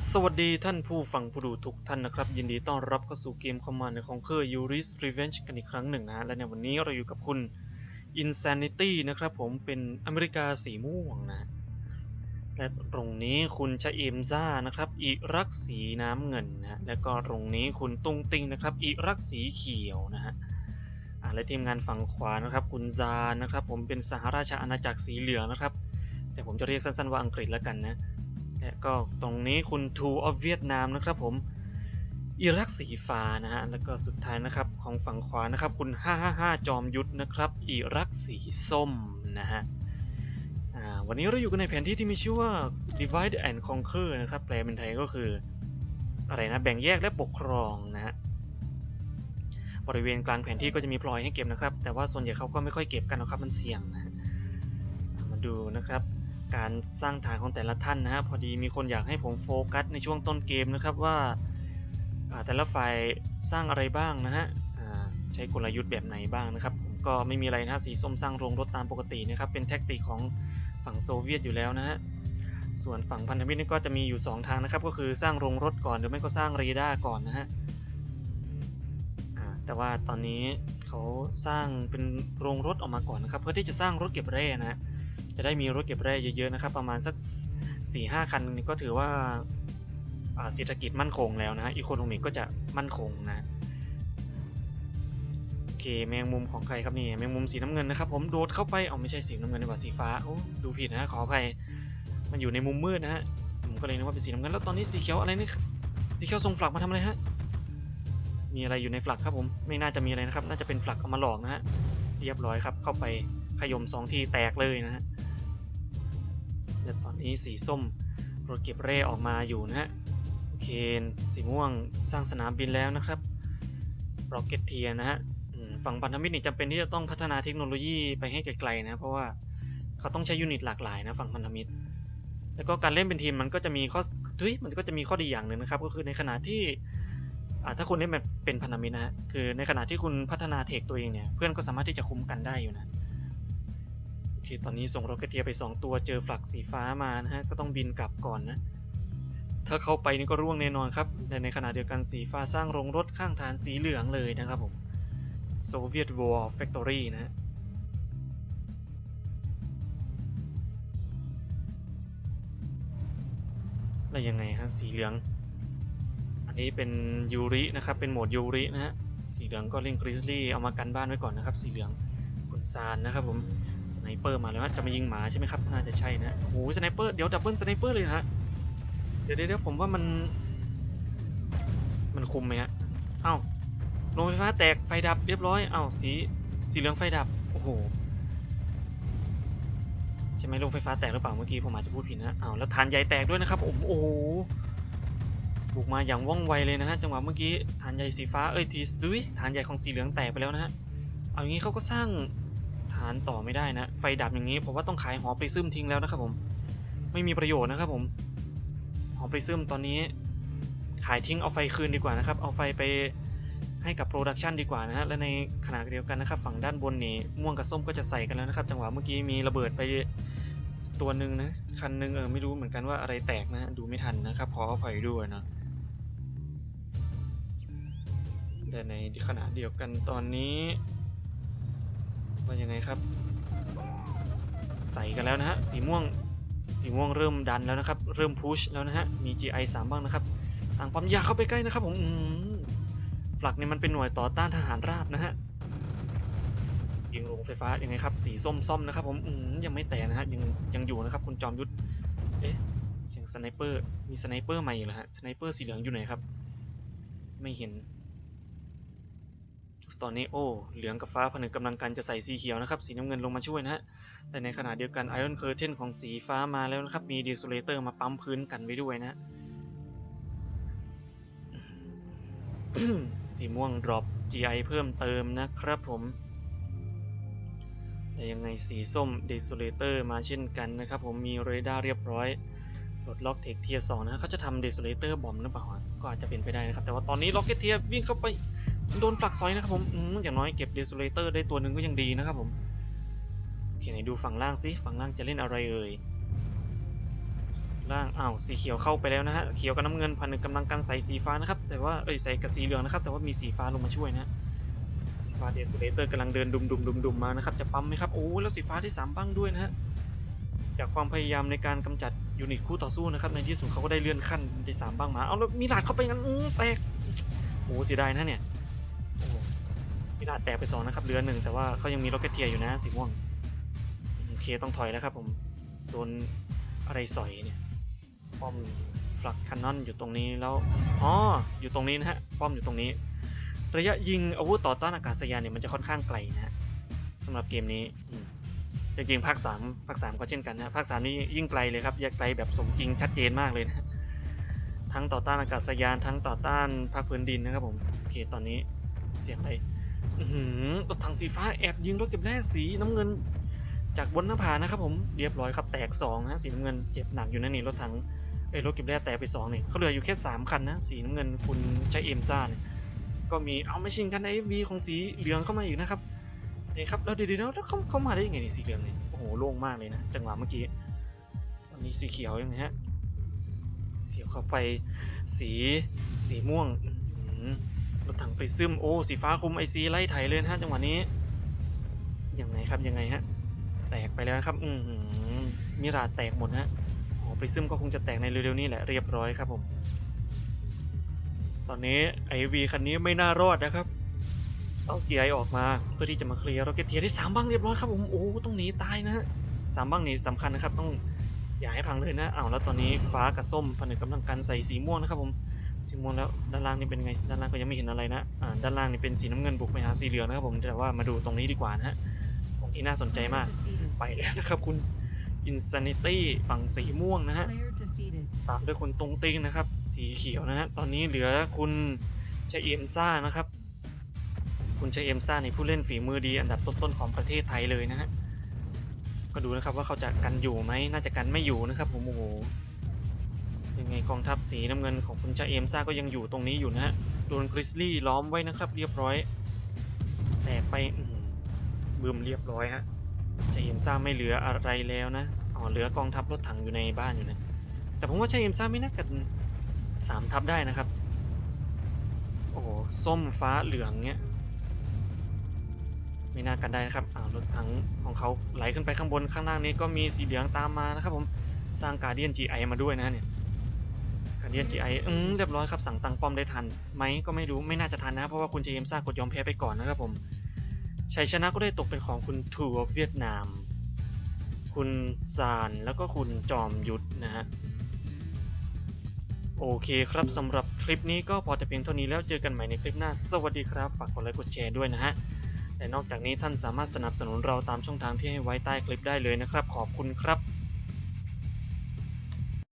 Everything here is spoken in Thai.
สวัสดีท่านผู้ฟังผู้ดูทุกท่านนะครับ ยินดีต้อนรับเข้าสู่เกมคอมมานด์ของเคอร์ Yuri's Revenge กันอีกครั้งหนึ่งนะและในวันนี้เราอยู่กับคุณ Insanity นะครับผมเป็นอเมริกาสีม่วงนะ และตรงนี้คุณชะเอมซ่านะครับ อิรักสีน้ำเงินนะและก็ตรงนี้คุณตุงติงนะครับ อิรักสีเขียวนะฮะและทีมงานฝั่งขวานะครับ คุณซานนะครับ ผมเป็นสหราชอาณาจักรสีเหลืองนะครับ แต่ผมจะเรียกสั้นๆว่าอังกฤษแล้วกันนะ และก็ตรงนี้คุณทูออฟเวียดนามนะครับผมอิรักสีฟ้านะฮะแล้วก็สุดท้ายนะครับของฝั่งขวานะครับคุณ 555 จอมยุทธนะครับอิรักสีส้มนะฮะวันนี้เราอยู่กันในแผนที่ที่มีชื่อว่า Divide and Conquer นะครับแปลเป็นไทยก็คือ อะไรนะแบ่งแยกและปกครองนะฮะบริเวณกลางแผนที่ก็จะมีพลอยให้เก็บนะครับ แต่ว่าส่วนใหญ่เขาก็ไม่ค่อยเก็บกันหรอกครับมันเสี่ยงนะมาดูนะครับ การสร้างฐานของแต่ละท่านนะฮะพอดีมีคนอยากให้ผมโฟกัสในช่วงต้นเกมนะครับว่าแต่ละฝ่ายสร้างอะไรบ้างนะฮะใช้กลยุทธ์แบบไหนบ้างนะครับ ผมก็ไม่มีอะไรนะสีส้มสร้างโรงรถตามปกตินะครับ เป็นแท็กติกของฝั่งโซเวียตอยู่แล้วนะฮะส่วนฝั่งพันธมิตรนี่ก็จะมีอยู่ 2 ทางนะครับ ก็คือสร้างโรงรถก่อนหรือไม่ก็สร้างเรดาร์ก่อนนะฮะแต่ว่าตอนนี้เขาสร้างเป็นโรงรถออกมาก่อนนะครับ เพื่อที่จะสร้างรถเก็บแร่นะฮะ จะได้มีรถเก็บแร่เยอะๆนะครับ ประมาณสัก4ี่ห้าคันนี่ก็ถือว่าอ่าเศรษฐกิจมั่นคงแล้วนะฮะอีโคโนมิกก็จะมั่นคงนะโอเคแมงมุมของใครครับนี่แมงมุมสีน้ำเงินนะครับ ผมโดดเข้าไปเอาไม่ใช่สีน้ำเงินดีกว่าสีฟ้าโอ้ดูผิดนะขออภัยมันอยู่ในมุมมืดนะฮะผมก็เลยนึกว่าเป็นสีน้ำเงินแล้วตอนนี้สีเขียวอะไรนี่สีเขียวส่งฝลักมาทำอะไรฮะมีอะไรอยู่ในฝลักครับผมไม่น่าจะมีอะไรนะครับ น่าจะเป็นฝลักเอามาหลอกนะฮะเรียบร้อยครับ เข้าไปขยมสองทีแตกเลยนะฮะ นี้สีส้มรถเก็บเร่ออกมาอยู่นะฮะโอเคสีม่วงสร้างสนามบินแล้วนะครับรอกเก็ตเทียนะฮะฝั่งพันธมิตรนี่จำเป็นที่จะต้องพัฒนาเทคโนโลยีไปให้ไกลๆนะเพราะว่าเขาต้องใช้ยูนิตหลากหลายนะฝั่งพันธมิตร แล้วก็การเล่นเป็นทีมมันก็จะมีข้อทุยมันก็จะมีข้อดีอย่างหนึ่งนะครับ ก็คือในขณะที่ถ้าคุณเล่นเป็นพันธมิตรนะฮะคือในขณะที่คุณพัฒนาเทคตัวเองเนี่ยเพื่อนก็สามารถที่จะคุ้มกันได้อยู่นะ โอเคตอนนี้ส่งร็อกเกเทียไป 2 ตัวเจอฝลักสีฟ้ามานะฮะ ก็ต้องบินกลับก่อนนะ ถ้าเข้าไปนี่ก็ร่วงแน่นอนครับแต่ในขณะเดียวกันสีฟ้าสร้างโรงรถข้างฐานสีเหลืองเลยนะครับผม Soviet War Factory นะฮะแล้วยังไงฮะสีเหลือง อันนี้เป็นยูรินะครับ เป็นโหมดยูรินะฮะ สีเหลืองก็เล่นกริซลี่เอามากันบ้านไว้ก่อนนะครับ สีเหลือง ซานนะครับผมสไนเปอร์มาแล้วฮะจะมายิงหมาใช่ไหมครับน่าจะใช่นะโอ้โหสไนเปอร์เดี๋ยวดับเบิลสไนเปอร์เลยนะฮะเดี๋ยวเดี๋ยวผมว่ามัน มันคุมไหมฮะเอ้าโรงไฟฟ้าแตกไฟดับเรียบร้อยเอ้าสีสีเหลืองไฟดับโอ้โหใช่ไหมโรงไฟฟ้าแตกหรือเปล่าเมื่อกี้ผมอาจจะพูดผิดนะเอ้าแล้วฐานใหญ่แตกด้วยนะครับโอ้โหโอ้โหบุกมาอย่างว่องไวเลยนะฮะจังหวะเมื่อกี้ฐานใหญ่สีฟ้าเอ้ยทีดุยฐานใหญ่ของสีเหลืองแตกไปแล้วนะฮะเอาอย่างนี้เขาก็สร้างานต่อไม่ได้นะ ไฟดับอย่างนี้ผมว่าต้องขายหอปริซึมทิ้งแล้วนะครับผม ไม่มีประโยชน์นะครับผม หอปริซึมตอนนี้ ขายทิ้งเอาไฟคืนดีกว่านะครับ เอาไฟไปให้กับโปรดักชันดีกว่านะฮะ และในขณะเดียวกันนะครับ ฝั่งด้านบนนี่ม่วงกับส้มก็จะใส่กันแล้วนะครับ จังหวะเมื่อกี้มีระเบิดไปตัวหนึ่งนะ คันหนึงเออไม่รู้เหมือนกันว่าอะไรแตกนะฮะดูไม่ทันนะครับ ขออภัยด้วยนะแต่ในขณะเดียวกันตอนนี้ ว่ายังไงครับ ใส่กันแล้วนะฮะสีม่วงสีม่วงเริ่มดันแล้วนะครับ เริ่มพุชแล้วนะฮะมี GI 3บ้างนะครับต่างปั๊มยาเข้าไปใกล้นะครับผมฝลักนี่มันเป็นหน่วยต่อต้านทหารราบนะฮะยิงโรงไฟฟ้ายังไงครับ สีส้มซ่อมนะครับ ผมยังไม่แตกนะฮะยังยังอยู่นะครับ คุณจอมยุทธเอ๊ะเสียงสไนเปอร์มีสไนเปอร์ใหม่อีกเหรอฮะสไนเปอร์สีเหลืองอยู่ไหนครับ ไม่เห็น ตอนนี้โอ้เหลืองกับฟ้าผนึกกำลังกันจะใส่สีเขียวนะครับ สีน้ำเงินลงมาช่วยนะฮะแต่ในขณะเดียวกันไอรอนเคอร์เทนของสีฟ้ามาแล้วนะครับ มีดี s ซเลเตอร์มาปั๊มพื้นกันไว้ด้วยนะสีม่วงดรอป GI เพิ่มเติมนะครับผมแต่ยังไงสีส้มดี s ซเลเตอร์มาเช่นกันนะครับผมมีเรดาร์เรียบร้อยปลดล็อกเทคเทียร์สองนะเขาจะทำเด s ซเลเตอร์บอมหรือเปล่าก็อาจจะเป็นไปได้นะครับ แต่ว่าตอนนี้ล็อกเก็ตเทียวิ่งเข้าไป โดนฝักซอยนะครับผมอย่างน้อยเก็บเด s ซเลเตอร์ได้ตัวหนึ่งก็ยังดีนะครับผมโอเคไหนดูฝั่งล่างสิฝั่งล่างจะเล่นอะไรเอ่ยล่างอ้าวสีเขียวเข้าไปแล้วนะฮะเขียวกับน้ำเงินพันหนึ่งกำลังกันใส่สีฟ้านะครับแต่ว่าเอ้ยใส่กับสีเหลืองนะครับ แต่ว่ามีสีฟ้าลงมาช่วยนะสีฟ้าเดสเลเตอร์กำลังเดินดุมดุมดุมดุมมานะครับจะปั๊มไหมครับโอ้แล้วสีฟ้าได้สามบ้างด้วยนะฮะจากความพยายามในการกำจัดยูนิตคู่ต่อสู้นะครับในที่สุดเขาก็ได้เลื่อนขั้นได้สามบ้างมาเอาแล้วมีหลาดเข้าไปงั้นแตกโอ้เสียดายนะเนี่ย มีหลาแตกไปสองนะครับเหลือหนึ่งแต่ว่าเขายังมีล็อกเก็ตเทียอยู่นะสีม่วงเคต้องถอยแล้วครับผม โดนอะไรสอยเนี่ย ป้อมฟลักคันนอนอยู่ตรงนี้แล้ว อ๋อ อยู่ตรงนี้นะฮะ ป้อมอยู่ตรงนี้ ระยะยิงอาวุธต่อต้านอากาศยานเนี่ยมันจะค่อนข้างไกลนะฮะสำหรับเกมนี้จริงๆภาคสามภาคสามก็เช่นกันนะภาคสามนี่ยิ่งไกลเลยครับยไกลแบบสมจริงชัดเจนมากเลยนะทั้งต่อต้านอากาศยานทั้งต่อต้านภาคพื้นดินนะครับผมโอเคตอนนี้เสียงอะไร รถถังสีฟ้าแอบยิงรถเก็บแร่สีน้ำเงิน จากบนหน้าผานะครับผมเรียบร้อยครับแตกสองนะสีน้ำเงินเจ็บหนักอยู่นะนี่รถถังไอ้รถเก็บแร่แตกไปสองเนี่ยเขาเหลืออยู่แค่สามคันนะสีน้ำเงินคุณใช้เอ็มซ่าเนี่ยก็มีเอาไม่ชิงกันไอวีของสีเหลืองเข้ามาอีกนะครับนี่ครับแล้วเดี๋ยวแล้วเขาเข้ามาได้ยังไงนี่สีเหลืองเนี่ยโอ้โหโล่งมากเลยนะจังหวะเมื่อกี้ตอนนี้สีเขียวยังไงฮะสีเข้าไปสีสีม่วงอื รถถังไปซึมโอ้สีฟ้าคุมไอซีไล่ไถเลยนะฮะจังหวะนี้ยังไงครับยังไงฮะแตกไปแล้วนะครับอือหือมิราแตกหมดนะฮะอ๋อไปซึมก็คงจะแตกในเร็วๆนี้แหละเรียบร้อยครับผม ตอนนี้ไอวีคันนี้ไม่น่ารอดนะครับเอา GI ออกมาเพื่อที่จะมาเคลียร์โรเกตเทียได้สามบ้างเรียบร้อยครับผมโอ้ต้องหนีตายนะฮะสามบ้างนี่สำคัญนะครับต้องอย่าให้พังเลยนะอ้าวแล้วตอนนี้ฟ้ากับส้มผนึกกำลังกันใส่สีม่วงนะครับผม สีม่วงแล้วด้านล่างนี่เป็นไงด้านล่างก็ยังไม่เห็นอะไรนะอ่าด้านล่างนี่เป็นสีน้ำเงินบุกไปหาสีเหลืองนะครับผมแต่ว่ามาดูตรงนี้ดีกว่านะฮะตรงที่น่าสนใจมากไปแล้วนะครับคุณ Insanity ฝั่งสีม่วงนะฮะ Player defeated. ตามด้วยคุณตรงติ้งนะครับ สีเขียวนะฮะตอนนี้เหลือคุณชเอมซ่านะครับ คุณชเอมซ่าในผู้เล่นฝีมือดีอันดับต้นๆของประเทศไทยเลยนะฮะก็ดูนะครับว่าเขาจะกันอยู่ไหมน่าจะกันไม่อยู่นะครับผมโอ้โห ยังไงกองทัพสีน้ำเงินของคุณชาเอมซ่าก็ยังอยู่ตรงนี้อยู่นะฮะ โดนกริซลี่ล้อมไว้นะครับ เรียบร้อย แตกไปอื้อหือบึมเรียบร้อยฮะชาเอมซ่าไม่เหลืออะไรแล้วนะ อ๋อเหลือกองทัพรถถังอยู่ในบ้านอยู่นะ แต่ผมว่าช้เอมซ่าไม่น่าจะสามทับได้นะครับ โอ้โหส้มฟ้าเหลืองเนี้ยไม่น่ากันได้นะครับอ้ารถถังของเขาไหลขึ้นไปข้างบนข้างล่างนี้ก็มีสีเหลืองตามมานะครับผม สร้างการเดียน GI มาด้วยนะเนี่ย เดียน GI อืมเรียบร้อยครับสั่งตังป้อมได้ทันไหมก็ไม่รู้ไม่น่าจะทันนะ เพราะว่าคุณเจมซ่ากดยอมแพ้ไปก่อนนะครับผมชัยชนะก็ได้ตกเป็นของคุณทูออฟเวียดนาม คุณซานแล้วก็คุณจอมยุทธนะฮะโอเคครับสำหรับคลิปนี้ก็พอแต่เพียงเท่านี้แล้วเจอกันใหม่ในคลิปหน้า สวัสดีครับ ฝากกดไลค์กดแชร์ด้วยนะฮะและนอกจากนี้ท่านสามารถสนับสนุนเราตามช่องทางที่ให้ไว้ใต้คลิปได้เลยนะครับ ขอบคุณครับ